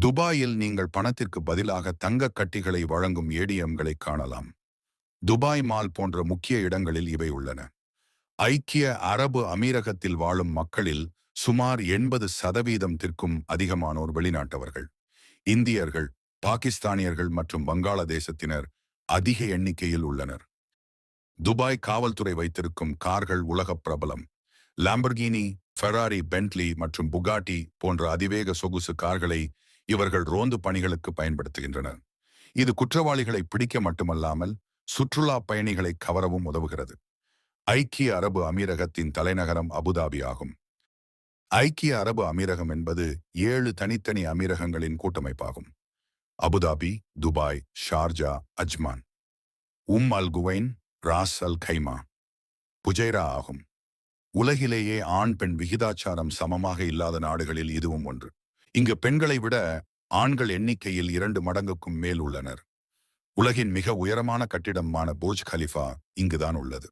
துபாயில் நீங்கள் பணத்திற்கு பதிலாக தங்கக் கட்டிகளை வழங்கும் ஏடிஎம்களை காணலாம். துபாய் மால் போன்ற முக்கிய இடங்களில் இவை உள்ளன. ஐக்கிய அரபு அமீரகத்தில் வாழும் மக்களில் சுமார் எண்பது சதவீதத்திற்கும் அதிகமானோர் வெளிநாட்டவர்கள். இந்தியர்கள் பாகிஸ்தானியர்கள் மற்றும் வங்காளதேசத்தினர் அதிக எண்ணிக்கையில் உள்ளனர். துபாய் காவல்துறை வைத்திருக்கும் கார்கள் உலகப் பிரபலம். லாம்பர்கினி ஃபெராரி பென்ட்லி மற்றும் புகாட்டி போன்ற அதிவேக சொகுசு கார்களை இவர்கள் ரோந்து பணிகளுக்கு பயன்படுத்துகின்றனர். இது குற்றவாளிகளை பிடிக்க மட்டுமல்லாமல் சுற்றுலா பயணிகளை கவரவும் உதவுகிறது. ஐக்கிய அரபு அமீரகத்தின் தலைநகரம் அபுதாபி ஆகும். ஐக்கிய அரபு அமீரகம் என்பது ஏழு தனித்தனி அமீரகங்களின் கூட்டமைப்பாகும். Abu Dhabi Dubai Sharjah Ajman. Umm Al Quwain Ras Al Khaimah Fujairah ஆகும். உலகிலேயே ஆண் பெண் விகிதாச்சாரம் சமமாக இல்லாத நாடுகளில் இதுவும் ஒன்று. இங்கு பெண்களை விட ஆண்கள் எண்ணிக்கையில் இரண்டு மடங்குக்கும் மேல் உள்ளனர். உலகின் மிக உயரமான கட்டிடமான போஜ் கலிஃபா இங்குதான் உள்ளது.